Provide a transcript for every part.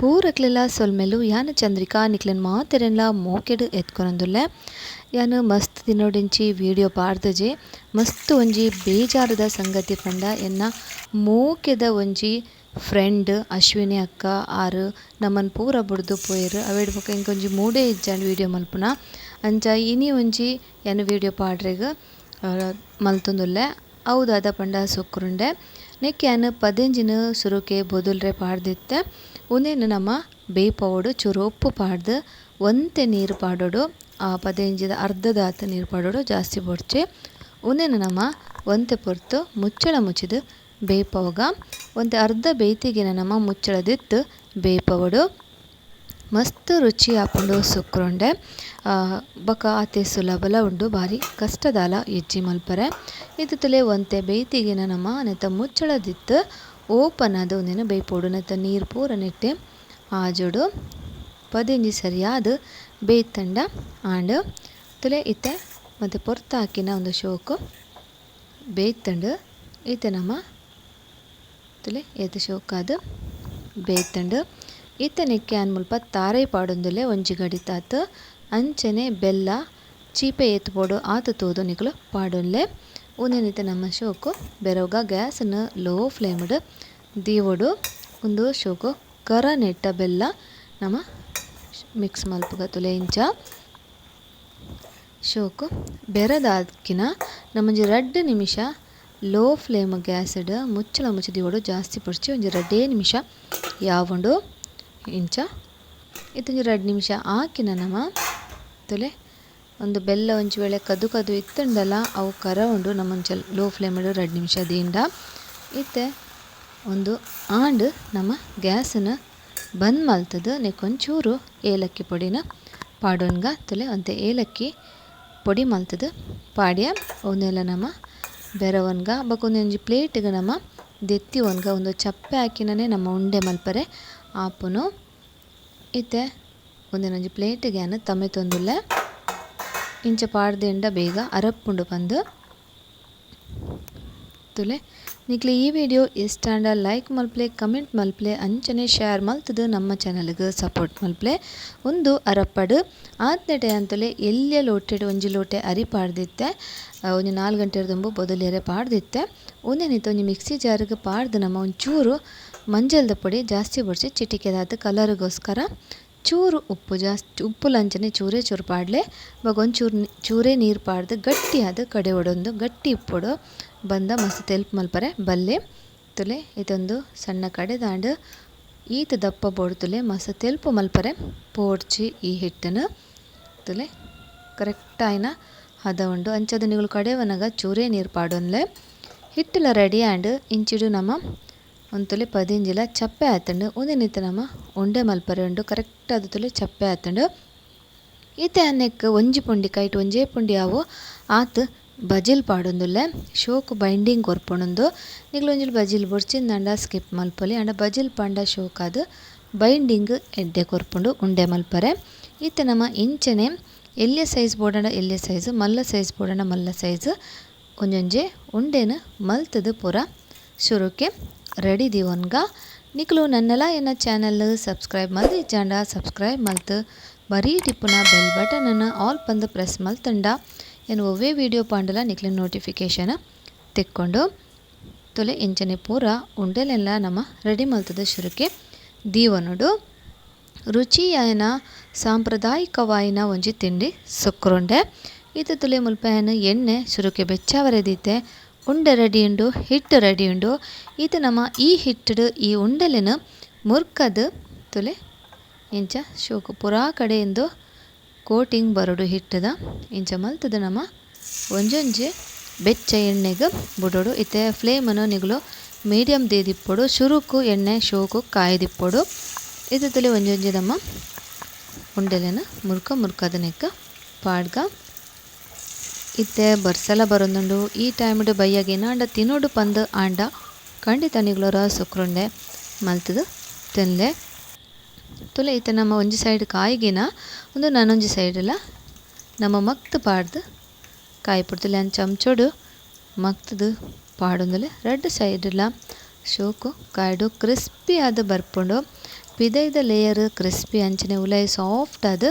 ಪೂರಕ್ಲೆಲ್ಲ ಸೊಲ್ಮೆಲು, ಯಾನ ಚಂದ್ರಿಕಾ ನಿಕ್ಲೆನ್ ಮಾತೆರೆನ್ಲ ಮೋಕೆಡ್ ಎತ್ಕೊನೊಂದುಲ್ಲೆ. ಯಾನು ಮಸ್ತ್ ದಿನೊಡಿಂಚಿ ವಿಡಿಯೋ ಪಾಡ್ದಜೆ, ಮಸ್ತ್ ಒಂಜಿ ಬೇಜಾರದ ಸಂಗತಿ ಪಂಡ ಎನ್ನ ಮೋಕೆದ ಒಂಜಿ ಫ್ರೆಂಡ್ ಅಶ್ವಿನಿ ಅಕ್ಕ ಆರ್ ನಮ್ಮನ್ ಪೂರ ಬುಡ್ದು ಪೋಯರು ಅವೆಡ್ ಬೊಕ ಎಂಕ್ ಒಂಜಿ ಮೂಡೇ ಇಜ್ಜಾಂಡ್ ವೀಡಿಯೋ ಮಲ್ಪುನ. ಅಂಚ ಇನಿ ಒಂಜಿ ಏನು ವೀಡಿಯೋ ಪಾಡ್ರೆಗ್ ಮಲ್ತೊಂದುಲ್ಲೆ. ಅವು ದಾದ ಪಂಡ ಸುಕ್ಕುರುಂಡೆ. ನೆಕ್ಕ್ ಯಾನ್ ಪದೇಂಜಿನ ಸುರುಕೆ ಬೊದುಲ್ರೆ ಪಾಡ್ದಿತ್ತೆ. ಉಂದೆನ್ ನಮ ಬೇಯ್ಪವುಡು ಚೂರು ಉಪ್ಪು ಪಾಡ್ದ್, ಒಂತೆ ನೀರು ಪಾಡೋಡು, ಆ ಪದೇಂಜಿದ ಅರ್ಧದಾತ್ ನೀರು ಪಾಡೋಡು ಜಾಸ್ತಿ ಬೊಡ್ಚೆ. ಉಂದೆನ್ ನಮ ಒಂತೆ ಪೊರ್ತು, ಮುಚ್ಚಳ ಮುಚ್ಚಿದ್ ಬೇಪಾವಗ ಒಂತೆ ಅರ್ಧ ಬೇಯ್ತಿಗೆನ ನಮ ಮುಚ್ಚಳದಿತ್ತು ಬೇಯ್ಪವುಡು ಮಸ್ತ್ ರುಚಿ ಆಪುಂಡು ಸುಕ್ಕೊಂಡೆ ಬಕ ಆತೆ ಸುಲಭಲ ಉಂಡು ಬಾರಿ ಕಷ್ಟದಾಲ ಇಜ್ಜಿ ಮಲ್ಪರೆ. ಇದು ತಲೆ ಒಂತೆ ಬೇಯ್ತಿಗೆನ ನಮ ನೆತ ಮುಚ್ಚಳ ಉಂದೆನ್ നീർ ನೆತ ನೀರು ಪೂರ ನೆಟ್ಟೆ ಆಜೊಡು ಪದೇಂಜಿ ಸರಿಯಾದ್ ಬೇಯ್ತಂಡ ಆಂಡ್ ತುಲೆ ಇತ್ತೆ ಮತ್ತೆ ಪೊರ್ತಾಕಿನ ಒಂದು ಶೋಕು. ಬೇಯ್ತಂಡು ಇತ್ತೆ ನಮ ತುಲೆ ಏತ್ ಶೋಕಾದ್ ಬೇಯ್ತಂಡು ಇತ್ತೆ ನೆಕ್ಕೆ ಆನ್ ಮುಲ್ಪ ತಾರೈ ಪಾಡೊಂದುಲೆ ಒಂಜಿ ಗಡಿತಾತ್ ಅಂಚನೆ ಬೆಲ್ಲ ಚೀಪೆ ಏತ್ಪೊಡು ಆತ ತೋದು ನಿಕಲು ಉಂದೆನ್ ನಮ್ಮ ಶೋಕು? ಬೆರೋಗ, ಗ್ಯಾಸನ್ನು ಲೋ ಫ್ಲೇಮ್ಡ್, ದೀವಡು ಒಂದು ಶೋಕು. ಕರ ನೆಟ್ಟ ಬೆಲ್ಲ, ನಮ್ಮ ಮಿಕ್ಸ್ ಮಲ್ಪುಗ ತುಲೆ ಇಂಚ. ಶೋಕು. ಬೆರದಾಕಿನ ನಮ್ಮಂಜಿ ರಡ್ಡ್ ನಿಮಿಷ, ಲೋ ಫ್ಲೇಮ್ ಗ್ಯಾಸ್ಡ್, ಮುಚ್ಚಳ ಮುಚ್ಚಿ ದೀವಡು ಜಾಸ್ತಿ ಪೊಡ್ಚಿ ಒಂಜಿ ರಡ್ಡೇ ನಿಮಿಷ, ಯಾವುಂಡು ಇಂಚ. ಇತ್ತೊಂಜಿ ರೆಡ್ ನಿಮಿಷ ಆಕಿನ ನಮ್ಮ ತುಲೆ ಒಂದು ಬೆಲ್ಲ ಒಂಚು ವೇಳೆ ಕದು ಕದು ಇತ್ತುಂಡಲ, ಅವು ಕರ ಉಂಡು ನಮ ಲೋ ಫ್ಲೇಮ್ಡ್ ರಡ್ಡ್ ನಿಮಿಷ ದೀಂಡ ಇತ್ತೆ ಒಂದು ಆಂಡ್ ನಮ್ಮ ಗ್ಯಾಸನ್ನ ಬಂದ್ ಮಾಲ್ತದ ನೆಕ್ಕೊಂಚೂರು ಏಲಕ್ಕಿ ಪೊಡಿನ ಪಾಡೊನ್ಗ, ತುಲೆ ಒಂದು ಏಲಕ್ಕಿ ಪೊಡಿ ಮಾಲ್ತದ ಪಾಡ್ಯ. ಅವನ್ನೆಲ್ಲ ನಮ್ಮ ಬೆರವನ್ಗ ಪ್ಲೇಟ್ ಪ್ಲೇಟ್ಗ್ ನಮ್ಮ ದೆತ್ತಿ ಒನ್ಗ ಒಂದು ಚಪ್ಪೆ ಹಾಕಿನೇ ನಮ್ಮ ಉಂಡೆ ಮಲ್ಪರೆ, ಆಪುನು ಇತ್ತೆ ಒಂದೊಂದು ಪ್ಲೇಟ್ಗೆ ಅನ್ನ ತಮ್ಮೆ ತಮೆತೊಂದುಲ್ಲೆ ಇಂಚ ಪಾಡ್ದೆಂಡ ಬೇಗ ಅರಪ್ಪುಂಡು ಪಂದ್. ತುಲೆ, ನಿಕ್ಲೆ ಈ ವಿಡಿಯೋ ಇಷ್ಟ ಆಂಡ ಲೈಕ್ ಮಲ್ಪ್ಲೆ, ಕಮೆಂಟ್ ಮಲ್ಪ್ಲೆ, ಅಂಚನೆ ಶೇರ್ ಮಲ್ತದು ನಮ್ಮ ಚಾನಲ್ಗೆ ಸಪೋರ್ಟ್ ಮಲ್ಪ್ಲೆ. ಉಂದು ಅರಪ್ಪಡ್. ಆತ್ನೆಟೆ ಅಂತಲೆ ಎಲ್ಲ ಲೋಟೆಡ್ ಒಂಜಿ ಲೋಟೆ ಅರಿ ಪಾಡ್ದಿತ್ತೆ. ಒಂಜಿ ನಾಲ್ಕು ಗಂಟೆರ್ ದುಂಬು ಬೊದಲಿಯರೆ ಪಾಡ್ದಿತ್ತೆ. ಒಂದೇನಿತ್ತು ಒಂಜಿ ಮಿಕ್ಸಿ ಜಾರ್ಗ್ ಪಾಡ್ದ್ ನಮ ಒಂಚೂರು ಮಂಜಲ್ದ ಪುಡಿ ಜಾಸ್ತಿ ಬೊಡ್ಸಿ ಚಿಟಿಕೆದಾದ ಕಲರ್ಗೋಸ್ಕರ ಚೂರು ಉಪ್ಪು ಜಾಸ್ತಿ ಉಪ್ಪುಲಂಚನೆ ಚೂರೇ ಚೂರು ಪಾಡ್ಲೆ ಒಂದು ಚೂರು ಚೂರೇ ನೀರು ಪಾಡ್ದು ಗಟ್ಟಿಯಾದ ಕಡೆ ಒಡೊಂದು ಗಟ್ಟಿ ಇಪ್ಪೊಡು ಬಂದ ಮಸ್ತ್ ತೆಲ್ಪು ಮಲ್ಪರೆ, ಬಲ್ಲೆ, ತುಲೆ, ಇದೊಂದು ಸಣ್ಣ ಕಡೆ ದಾಂಡು, ಈತ ದಪ್ಪ ಬೋಡು ತುಲೆ, ಮಸ್ತ್ ತೆಲ್ಪು ಮಲ್ಪರೆ, ಪೋಡ್ಚಿ ಈ ಹಿಟ್ಟನ್ನು ತುಲೆ, ಕರೆಕ್ಟ್ ಆಯ್ನ ಹದ ಉಂಡು, ಅಂಚದ ಕಡೆ ಒನಗ ಚೂರೇ ನೀರು ಪಾಡೊನ್ಲೆ ಹಿಟ್ಟಲ ರೆಡಿ ಆಂಡ್ ಇಂಚಿಡು ನಮ ಒಂತುಲೆ ಪದಿಂಜಿಲ ಚಪ್ಪೆ ಆತುಂಡು ಉಂದೆನಿತ್ತ ನಮ ಉಂಡೆ ಮಲ್ಪರೆ ಉಂಡು ಕರೆಕ್ಟ್ ಆದ್ ತುಲೆ ಚಪ್ಪೆ ಆತುಂಡು. ಈತೆ ಅನ್ನೆಕ್ ಒಂಜಿ ಪುಂಡಿ ಕೈಟ್ ಒಂಜೇ ಪುಂಡಿ ಆವು, ಆತ್ ಬಜಿಲ್ ಪಾಡೊಂದುಲ್ಲೆ, ಶೋಕು ಬೈಂಡಿಂಗ್ ಕೊರ್ಪೊಣೊಂದು. ನಿಕ್ಲೆ ಒಂಜಿ ಬಜಿಲ್ ಬೊರ್ಚಿಂದಾಂಡ ಸ್ಕಿಪ್ ಮಲ್ಪೊಲಿ ಆಂಡ ಬಜಿಲ್ ಪಂಡ ಶೋಕಾದ್ ಬೈಂಡಿಂಗ್ ಎಡ್ಡೆ ಕೊರ್ಪುಂಡು, ಉಂಡೆ ಮಲ್ಪರೆ. ಈತೆ ನಮ ಇಂಚನೆ ಎಲ್ಯ ಸೈಜ್ ಬೋಡಾಂಡ ಎಲ್ಯ ಸೈಜ್, ಮಲ್ಲ ಸೈಜ್ ಬೋಡಾಂಡ ಮಲ್ಲ ಸೈಜ್, ಒಂಜೊಂಜೆ ಉಂಡೆನ್ ಮಲ್ತುದು ಪೂರ ಶುರುಕೆ ರೆಡಿ ದೀವೊನ್ಗ ನಿಕ್ಲು ನನ್ನೆಲ್ಲ ಎನ್ನ ಚಾನಲ್ ಸಬ್ಸ್ಕ್ರೈಬ್ ಮಲ್ತಿ ಇಜ್ಜಾಂಡ ಸಬ್ಸ್ಕ್ರೈಬ್ ಮಲ್ತ್. ಬರೀ ಟಿಪ್ಪುನ ಬೆಲ್ ಬಟನ್ ಅನ್ನು ಆಲ್ ಪಂದ್ ಪ್ರೆಸ್ ಮಲ್ತಂಡ. ಏನು ಒವ್ವೇ ವಿಡಿಯೋ ಪಾಂಡಲ ನಿಕ್ಲಿನ ನೋಟಿಫಿಕೇಷನ್ ತೆಕ್ಕೊಂಡು. ತೊಲೆ ಇಂಚನೆ ಪೂರ ಉಂಡೆಲೆಲ್ಲ ನಮ್ಮ ರೆಡಿ ಮಲ್ತದ ಶುರುಕೆ ದೀವನುಡು, ರುಚಿಯಾಯನ ಸಾಂಪ್ರದಾಯಿಕವಾಯಿನ ಒಂಜಿ ತಿಂಡಿ ಸುಕ್ರುಂಡೆ. ಇದು ತುಲೆ ಮುಲ್ಪಾಯನ ಎಣ್ಣೆ ಶುರುಕೆ ಬೆಚ್ಚಾವರೆದೀತೆ ಉಂಡೆ ರೆಡಿ ಉಂಡು ಹಿಟ್ಟು ರೆಡಿ ಉಂಡು ಇದು ನಮ್ಮ ಈ ಹಿಟ್ಟು ಈ ಉಂಡೆಲೆನ್ ಮುರ್ಕದ್ ತುಲೆ. ಇಂಚ ಶೋಕು ಪುರಾ ಕಡೆಯಿಂದು ಕೋಟಿಂಗ್ ಬರೋಡು ಹಿಟ್ಟದ. ಇಂಚ ಮಲ್ತದ ನಮ ಒಂಜೊಂಜೆ ಬೆಚ್ಚ ಎಣ್ಣೆಗ್ ಬುಡೋಡು. ಇತ್ತೆ ಫ್ಲೇಮನ್ನು ನಿಗುಲು ಮೀಡಿಯಮ್ ದೇದಿಪ್ಪೊಡು, ಶುರುಕು ಎಣ್ಣೆ, ಶೋಕು ಕಾಯ್ದಿಪ್ಪೊಡು. ಇದು ತುಲೆ ಒಂಜೊಂಜೆ ನಮ್ಮ ಉಂಡೆಲೆನ ಮುರ್ಕ ಮುರ್ಕದ ನೆಕ್ಕ ಪಾಡ್ಗ. ಇತ್ತೆ ಬರ್ಸಲ ಬರೊಂದುಂಡು. ಈ ಟೈಮ್ಡು ಬೈಯಾಗಿ ನಾಂಡ ತಿನ್ನೋಡು ಪಂದ ಆಂಡ ಖಂಡಿತ ನಿಗ್ಲರ ಸುಕ್ರುಂಡೆ ಮಲ್ತದು ತಿನ್ಲೆ. ತುಲೆ ಇತ್ತೆ ನಮ್ಮ ಒಂಜಿ ಸೈಡ್ ಕಾಯಿಗಿನ, ಒಂದು ನಾನೊಂಜಿ ಸೈಡಲ್ಲ ನಮ್ಮ ಮಕ್ತ್ ಪಾಡ್ದು ಕಾಯಿ ಪುಡ್ತುಲೆ ಅಂಚ ಚಮಚೋಡು ಮಕ್ತದು ಪಾಡೊಂದುಲೆ. ರೆಡ್ ಸೈಡಲ್ಲ ಶೋಕು, ಕಾಯ್ಡು, ಕ್ರಿಸ್ಪಿ ಆದ ಬರ್ಪುಂಡು. ಪಿದೈದ ಲೇಯರ್ ಕ್ರಿಸ್ಪಿ ಅಂಚನೆ ಉಲಾಯಿ ಸಾಫ್ಟ್ ಆದ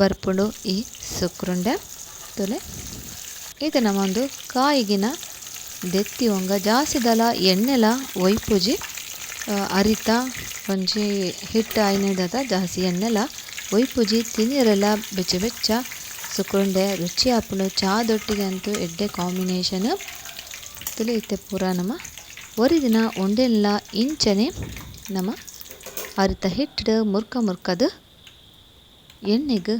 ಬರ್ಪುಂಡು ಈ ಸುಕ್ರುಂಡೆ. ತುಲೆ ಇದು ನಮ್ಮೊಂದು ಕಾಯಿಗಿನ ದೆತ್ತಿ ಒಂಗ ಜಾಸ್ತಿದಲ ಎಣ್ಣೆಲ ಒಯ್ಪುಜಿ ಅರಿತ, ಒಂಜಿ ಹಿಟ್ಟು ಆಯ್ನೆದದ ಜಾಸ್ತಿ ಎಣ್ಣೆಲ ಒಯ್ಪುಜಿ ತಿನಿರೆಲ್ಲ ಬೆಚ್ಚ ಬೆಚ್ಚ, ಸುಕೊಂಡೆ, ರುಚಿ ಆಪುಂಡು ಚಾದೊಟ್ಟಿಗೆ ಅಂತೂ ಎಡ್ಡೆ ಕಾಂಬಿನೇಷನ್ ತಿಳಿಯುತ್ತೆ ಪೂರ ನಮ ಒರಿ ದಿನ ಒಂಡೆಲ್ಲ ಇಂಚನೆ ನಮ ಅರಿತ ಹಿಟ್ಟು ಮುರ್ಕ ಮುರ್ಕದು ಎಣ್ಣೆಗೆ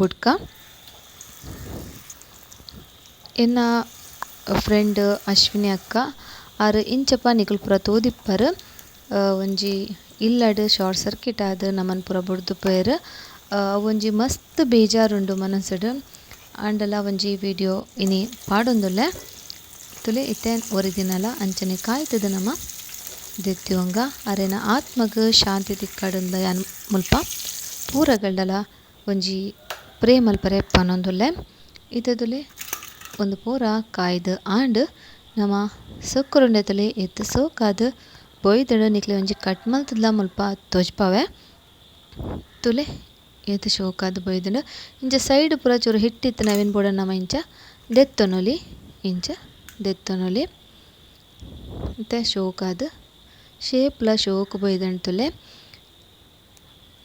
ಬುಡ್ಕ. ಎನ್ನ ಫ್ರೆಂಡ್ ಅಶ್ವಿನಿ ಅಕ್ಕ, ಆರ್ ಇಂಚಪ್ಪ ನಿಕುಲು ಪೂರ ತೋದಿಪ್ಪರ್ ಒಂಜಿ ಇಲ್ಲಡ್ ಶಾರ್ಟ್ ಸರ್ಕಿಟ್ ಆದ್ ನಮನ್ ಪೂರ ಬುಡ್ದುಪ್ಪೆರ್ ಒಂಜಿ ಮಸ್ತ್ ಬೇಜಾರುಂಡು ಮನಸ್ಸುಡ್. ಆಂಡಲ ಒಂಜಿ ವಿಡಿಯೋ ಇನಿ ಪಾಡೊಂದುಲ್ಲೆ. ತುಲೆ ಇತ್ತೆ ಒರಿದಿನಲ ಅಂಚನೆ ಕಾಯ್ತದ ನಮ. ದೆತ್ತಿವಂಗ ಅರೆನ ಆತ್ಮಗ್ ಶಾಂತಿ ದಿಕ್ಕಡಂದ ಯಾನ್ ಮುಲ್ಪ ಪೂರಗಳ್ಳಲ ಒಂಜಿ ಪ್ರೇಮಲ್ಪರೆ ಪನೊಂದುಲ್ಲೆ. ಇತ್ತದುಲೆ ಒಂದು ಪೂರ ಕಾಯ್ದು ಆಂಡ್ ನಮ ಸುಕ್ಕುರುಂಡೆ ತುಲೆ ಎತ್ತು ಸೋಕಾದ್ ಬೊಯ್ದಡ್ ನಿಕ್ಲೆ ಒಂಜಿ ಕಟ್ ಮಲ್ತುದ್ಲ ಮುಲ್ಪ ತೋಜ್ಪಾವೆ. ತುಲೆ ಏತ್ ಶೋಕಾದ್ ಬೊಯ್ದುಂಡು ಇಂಚ ಸೈಡ್ ಪೂರ ಚೂರು ಹಿಟ್ಟಿತ್ತು ನವಿನ್ ಬೋಡ ನಮ ಇಂಚ ದೆತ್ತೊನೊಲಿ ಇಂಚ ದೆತ್ತೊನೊಲಿ ಮತ್ತೆ ಶೋಕಾದ್ ಶೇಪ್ಲ ಶೋಕ್ ಬೊಯ್ದಂಡ್ ತುಲೆ.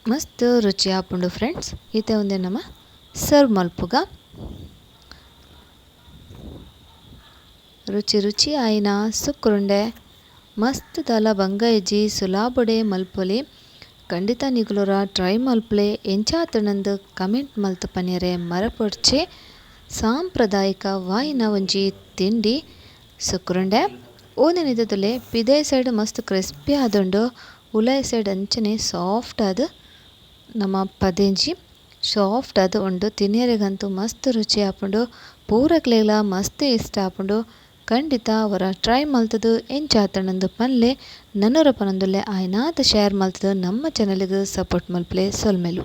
ಮಸ್ತ್ ರುಚಿ ಆಪುಂಡು ಫ್ರೆಂಡ್ಸ್. ಈತೆ ಒಂದೇ ನಮ ಸರ್ವ್ ಮಲ್ಪುಗ. ರುಚಿ ರುಚಿ ಆಯಿನ ಸುಕ್ರುಂಡೆ ಮಸ್ತ್ ದಲ ಬಂಗೈಜಿ ಸುಲಾಬೊಡೆ ಮಲ್ಪೊಲಿ. ಖಂಡಿತ ನಿಗುಲರ ಟ್ರೈ ಮಲ್ಪಲೆ. ಎಂಚಾತಣಂದು ಕಮೆಂಟ್ ಮಲ್ತು ಪನ್ಯರೆ ಮರಪೊಡ್ಚೆ ಸಾಂಪ್ರದಾಯಿಕ ವಾಯಿನ ಒಂಜಿ ತಿಂಡಿ ಸುಕ್ಕುರುಂಡೆ. ಓನೆನಿದದುಲೆ ಪಿದೆ ಸೈಡ್ ಮಸ್ತ್ ಕ್ರಿಸ್ಪಿ ಆದುಂಡು. ಉಲೈ ಸೈಡ್ ಅಂಚನೆ ಸಾಫ್ಟ್ ಆದ್ ನಮ್ಮ ಪದೇಂಜಿ. ಸಾಫ್ಟ್ ಆದ್ ಉಂಡು. ತಿನ್ಯರೆಗಂತೂ ಮಸ್ತ್ ರುಚಿ ಆಪುಂಡು. ಪೂರಕ್ಲೆಲ ಮಸ್ತ್ ಇಷ್ಟ ಆಪುಂಡು. ಖಂಡಿತ ಅವರ ಟ್ರೈ ಮಲ್ತದು ಎಂಚಾತಂಡಂದು ಪನ್ಲೆ ನನ್ನೂರ ಪನೊಂದುಲ್ಲೆ ಆಯ್ನಾತ ಶೇರ್ ಮಲ್ತದು ನಮ್ಮ ಚಾನಲ್ಗೆ ಸಪೋರ್ಟ್ ಮಲ್ಪಲೆ ಸೊಲ್ಮೆಲು.